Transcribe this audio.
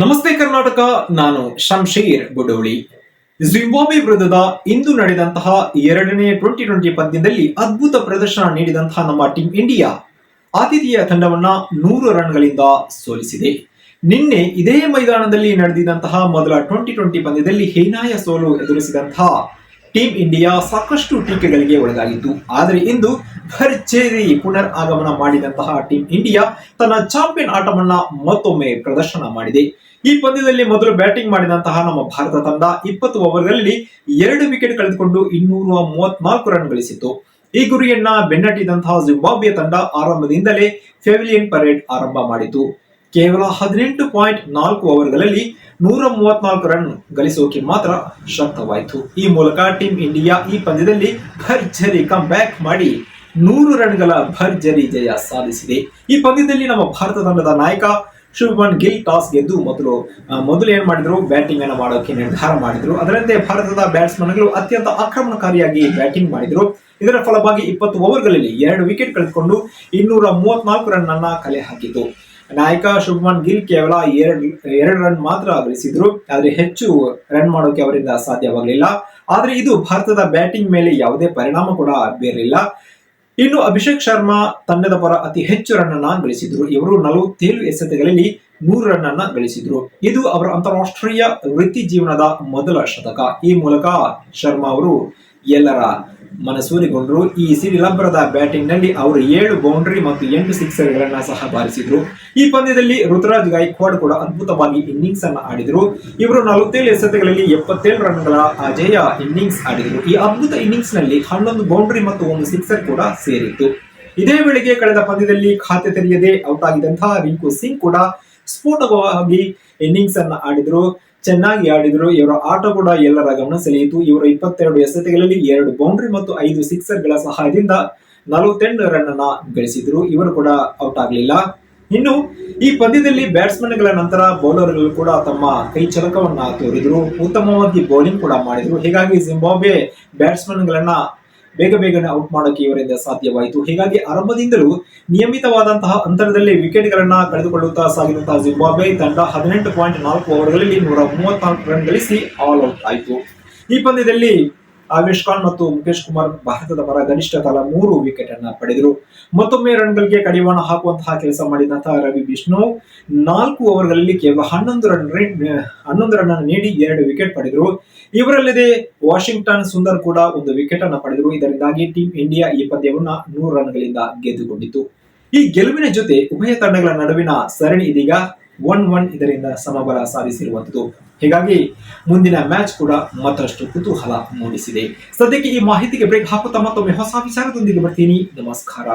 ನಮಸ್ತೆ ಕರ್ನಾಟಕ, ನಾನು ಶಂಶೀರ್ ಬುಡೋಳಿ. ಜಿಂಬಾಬ್ವೆ ವಿರುದ್ಧದ ಇಂದು ನಡೆದಂತಹ ಎರಡನೇ ಟ್ವೆಂಟಿ ಟ್ವೆಂಟಿ ಪಂದ್ಯದಲ್ಲಿ ಅದ್ಭುತ ಪ್ರದರ್ಶನ ನೀಡಿದಂತಹ ನಮ್ಮ ಟೀಂ ಇಂಡಿಯಾ ಆತಿಥೇಯ ತಂಡವನ್ನ ನೂರು ರನ್ಗಳಿಂದ ಸೋಲಿಸಿದೆ. ನಿನ್ನೆ ಇದೇ ಮೈದಾನದಲ್ಲಿ ನಡೆದಿದಂತಹ ಮೊದಲ ಟ್ವೆಂಟಿ ಟ್ವೆಂಟಿ ಪಂದ್ಯದಲ್ಲಿ ಹೀನಾಯ ಸೋಲು ಎದುರಿಸಿದಂತಹ ಟೀಂ ಇಂಡಿಯಾ ಸಾಕಷ್ಟು ಟೀಕೆಗಳಿಗೆ ಒಳಗಾಗಿತ್ತು. ಆದರೆ ಇಂದು ಭರ್ಜರಿ ಪುನರ್ ಆಗಮನ ಮಾಡಿದಂತಹ ಟೀಂ ಇಂಡಿಯಾ ತನ್ನ ಚಾಂಪಿಯನ್ ಆಟವನ್ನ ಮತ್ತೊಮ್ಮೆ ಪ್ರದರ್ಶನ ಮಾಡಿದೆ. ಈ ಪಂದ್ಯದಲ್ಲಿ ಮೊದಲು ಬ್ಯಾಟಿಂಗ್ ಮಾಡಿದಂತಹ ನಮ್ಮ ಭಾರತ ತಂಡ ಇಪ್ಪತ್ತು ಓವರ್ಗಳಲ್ಲಿ ಎರಡು ವಿಕೆಟ್ ಕಳೆದುಕೊಂಡು ಇನ್ನೂರ ಮೂವತ್ನಾಲ್ಕು ರನ್ ಗಳಿಸಿತ್ತು. ಈ ಗುರಿಯನ್ನ ಬೆನ್ನಟ್ಟಿದಂತಹ ಜಿಂಬಾಬ್ವೆ ತಂಡ ಆರಂಭದಿಂದಲೇ ಫೆವಿಲಿಯನ್ ಪರೇಡ್ ಆರಂಭ ಮಾಡಿತು. ಕೇವಲ ಹದಿನೆಂಟು ಪಾಯಿಂಟ್ ನಾಲ್ಕು ಓವರ್ಗಳಲ್ಲಿ ನೂರ ಮೂವತ್ನಾಲ್ಕು ರನ್ ಗಳಿಸೋಕೆ ಮಾತ್ರ ಶಕ್ತವಾಯಿತು. ಈ ಮೂಲಕ ಟೀಂ ಇಂಡಿಯಾ ಈ ಪಂದ್ಯದಲ್ಲಿ ಭರ್ಜರಿ ಕಮ್ ಬ್ಯಾಕ್ ಮಾಡಿ ನೂರು ರನ್ಗಳ ಭರ್ಜರಿ ಜಯ ಸಾಧಿಸಿದೆ. ಈ ಪಂದ್ಯದಲ್ಲಿ ನಮ್ಮ ಭಾರತ ತಂಡದ ನಾಯಕ ಶುಭಮನ್ ಗಿಲ್ ಟಾಸ್ ಗೆದ್ದು ಮೊದಲು ಮೊದಲು ಏನ್ ಮಾಡಿದ್ರು? ಬ್ಯಾಟಿಂಗ್ ಅನ್ನು ಮಾಡೋಕೆ ನಿರ್ಧಾರ ಮಾಡಿದ್ರು. ಅದರಂತೆ ಭಾರತದ ಬ್ಯಾಟ್ಸ್ಮನ್ಗಳು ಅತ್ಯಂತ ಆಕ್ರಮಣಕಾರಿಯಾಗಿ ಬ್ಯಾಟಿಂಗ್ ಮಾಡಿದ್ರು. ಇದರ ಫಲವಾಗಿ ಇಪ್ಪತ್ತು ಓವರ್ಗಳಲ್ಲಿ ಎರಡು ವಿಕೆಟ್ ಕಳೆದುಕೊಂಡು ಇನ್ನೂರ ಮೂವತ್ನಾಲ್ಕು ರನ್ ಅನ್ನ ಕಲೆ ಹಾಕಿತು. ನಾಯಕ ಶುಭಮನ್ ಗಿಲ್ ಕೇವಲ ಎರಡು ಎರಡು ರನ್ ಮಾತ್ರ ಗಳಿಸಿದ್ರು. ಆದರೆ ಹೆಚ್ಚು ರನ್ ಮಾಡೋಕೆ ಅವರಿಂದ ಸಾಧ್ಯವಾಗಲಿಲ್ಲ. ಆದರೆ ಇದು ಭಾರತದ ಬ್ಯಾಟಿಂಗ್ ಮೇಲೆ ಯಾವುದೇ ಪರಿಣಾಮ ಕೂಡ ಬೀರಲಿಲ್ಲ. ಇನ್ನು ಅಭಿಷೇಕ್ ಶರ್ಮಾ ತಂಡದ ಪರ ಅತಿ ಹೆಚ್ಚು ರನ್ ಅನ್ನ ಗಳಿಸಿದ್ರು. ಇವರು ನಲವತ್ತೇಳು ಎಸೆತಗಳಲ್ಲಿ ನೂರು ರನ್ ಅನ್ನ ಗಳಿಸಿದ್ರು. ಇದು ಅವರ ಅಂತಾರಾಷ್ಟ್ರೀಯ ವೃತ್ತಿ ಜೀವನದ ಮೊದಲ ಶತಕ. ಈ ಮೂಲಕ ಶರ್ಮಾ ಅವರು ಎಲ್ಲರ ಮನಸೂರೆಗೊಂಡ್ರು ಈ ಸಿರಿಲಬ್ರದ ಬ್ಯಾಟಿಂಗ್ನಲ್ಲಿ ಅವರು ಏಳು ಬೌಂಡ್ರಿ ಮತ್ತು ಎಂಟು ಸಿಕ್ಸರ್ ಗಳನ್ನ ಸಹ ಬಾರಿಸಿದ್ರು. ಈ ಪಂದ್ಯದಲ್ಲಿ ಋತುರಾಜ್ ಗಾಯಕ್ವಾಡ್ ಕೂಡ ಅದ್ಭುತವಾಗಿ ಇನ್ನಿಂಗ್ಸ್ ಅನ್ನು ಆಡಿದ್ರು. ಇವರು ನಲವತ್ತೇಳು ಎಸೆತಗಳಲ್ಲಿ ಎಪ್ಪತ್ತೇಳು ರನ್ಗಳ ಅಜೇಯ ಇನ್ನಿಂಗ್ಸ್ ಆಡಿದ್ರು. ಈ ಅದ್ಭುತ ಇನ್ನಿಂಗ್ಸ್ನಲ್ಲಿ ಹನ್ನೊಂದು ಬೌಂಡ್ರಿ ಮತ್ತು ಒಂದು ಸಿಕ್ಸರ್ ಕೂಡ ಸೇರಿತ್ತು. ಇದೇ ವೇಳೆಗೆ ಕಳೆದ ಪಂದ್ಯದಲ್ಲಿ ಖಾತೆ ತೆರೆಯದೆ ಔಟ್ ಆಗಿದ್ದಂತಹ ರಿಂಕು ಸಿಂಗ್ ಕೂಡ ಸ್ಫೋಟಕವಾಗಿ ಇನ್ನಿಂಗ್ಸ್ ಅನ್ನ ಆಡಿದ್ರು, ಚೆನ್ನಾಗಿ ಆಡಿದ್ರು. ಇವರ ಆಟ ಕೂಡ ಎಲ್ಲರ ಗಮನ ಸೆಳೆಯಿತು. ಇವರ ಇಪ್ಪತ್ತೆರಡು ಎಸೆತಗಳಲ್ಲಿ ಎರಡು ಬೌಂಡ್ರಿ ಮತ್ತು ಐದು ಸಿಕ್ಸರ್ಗಳ ಸಹಾಯದಿಂದ ನಲವತ್ತೆಂಟು ರನ್ ಅನ್ನ ಗಳಿಸಿದ್ರು. ಇವರು ಕೂಡ ಔಟ್ ಆಗಲಿಲ್ಲ. ಇನ್ನು ಈ ಪಂದ್ಯದಲ್ಲಿ ಬ್ಯಾಟ್ಸ್ಮನ್ಗಳ ನಂತರ ಬೌಲರ್ಗಳು ಕೂಡ ತಮ್ಮ ಕೈ ಚಲಕವನ್ನ ತೋರಿದ್ರು. ಉತ್ತಮವಾಗಿ ಬೌಲಿಂಗ್ ಕೂಡ ಮಾಡಿದ್ರು. ಹೀಗಾಗಿ ಜಿಂಬಾಬ್ವೆ ಬ್ಯಾಟ್ಸ್ಮನ್ ಗಳನ್ನ ಬೇಗ ಬೇಗನೆ ಔಟ್ ಮಾಡೋಕೆ ಇವರಿಂದ ಸಾಧ್ಯವಾಯಿತು. ಹೀಗಾಗಿ ಆರಂಭದಿಂದಲೂ ನಿಯಮಿತವಾದಂತಹ ಅಂತರದಲ್ಲಿ ವಿಕೆಟ್ ಗಳನ್ನ ಕಳೆದುಕೊಳ್ಳುತ್ತಾ ಸಾಗಿದಂತಹ ಜಿಂಬಾಬ್ವೆ ತಂಡ ಹದಿನೆಂಟು ಪಾಯಿಂಟ್ ನಾಲ್ಕು ಓವರ್ಗಳಲ್ಲಿ ನೂರ ಮೂವತ್ನಾಲ್ಕು ರನ್ ಗಳಿಸಿ ಆಲ್ ಔಟ್ ಆಯಿತು. ಈ ಪಂದ್ಯದಲ್ಲಿ ಆವೇಶ್ ಖಾನ್ ಮತ್ತು ಮುಖೇಶ್ ಕುಮಾರ್ ಭಾರತದ ಪರ ಗರಿಷ್ಠ ತಲಾ ಮೂರು ವಿಕೆಟ್ ಅನ್ನ ಪಡೆದರು. ಮತ್ತೊಮ್ಮೆ ರನ್ಗಳಿಗೆ ಕಡಿವಾಣ ಹಾಕುವಂತಹ ಕೆಲಸ ಮಾಡಿದಂತಹ ರವಿ ಬಿಷ್ಣು ನಾಲ್ಕು ಓವರ್ಗಳಲ್ಲಿ ಕೇವಲ ಹನ್ನೊಂದು ರನ್ ಹನ್ನೊಂದು ರನ್ ನೀಡಿ ಎರಡು ವಿಕೆಟ್ ಪಡೆದರು. ಇವರಲ್ಲದೆ ವಾಷಿಂಗ್ಟನ್ ಸುಂದರ್ ಕೂಡ ಒಂದು ವಿಕೆಟ್ ಅನ್ನು ಪಡೆದರು. ಇದರಿಂದಾಗಿ ಟೀಂ ಇಂಡಿಯಾ ಈ ಪಂದ್ಯವನ್ನ ನೂರು ರನ್ಗಳಿಂದ ಗೆದ್ದುಕೊಂಡಿತು ಈ ಗೆಲುವಿನ ಜೊತೆ ಉಭಯ ತಂಡಗಳ ನಡುವಿನ ಸರಣಿ ಇದೀಗ. ಒನ್ ಒನ್ ಇದರಿಂದ ಸಮಬಲ ಸಾಧಿಸಿರುವಂತದ್ದು ಹೀಗಾಗಿ ಮುಂದಿನ ಮ್ಯಾಚ್ ಕೂಡ ಮತ್ತಷ್ಟು ಕುತೂಹಲ ಮೂಡಿಸಿದೆ. ಸದ್ಯಕ್ಕೆ ಈ ಮಾಹಿತಿಗೆ ಬ್ರೇಕ್ ಹಾಕುತ್ತಾ ಮತ್ತೊಮ್ಮೆ ಹೊಸ ವಿಚಾರದೊಂದಿಗೆ ಬರ್ತೀನಿ. ನಮಸ್ಕಾರ.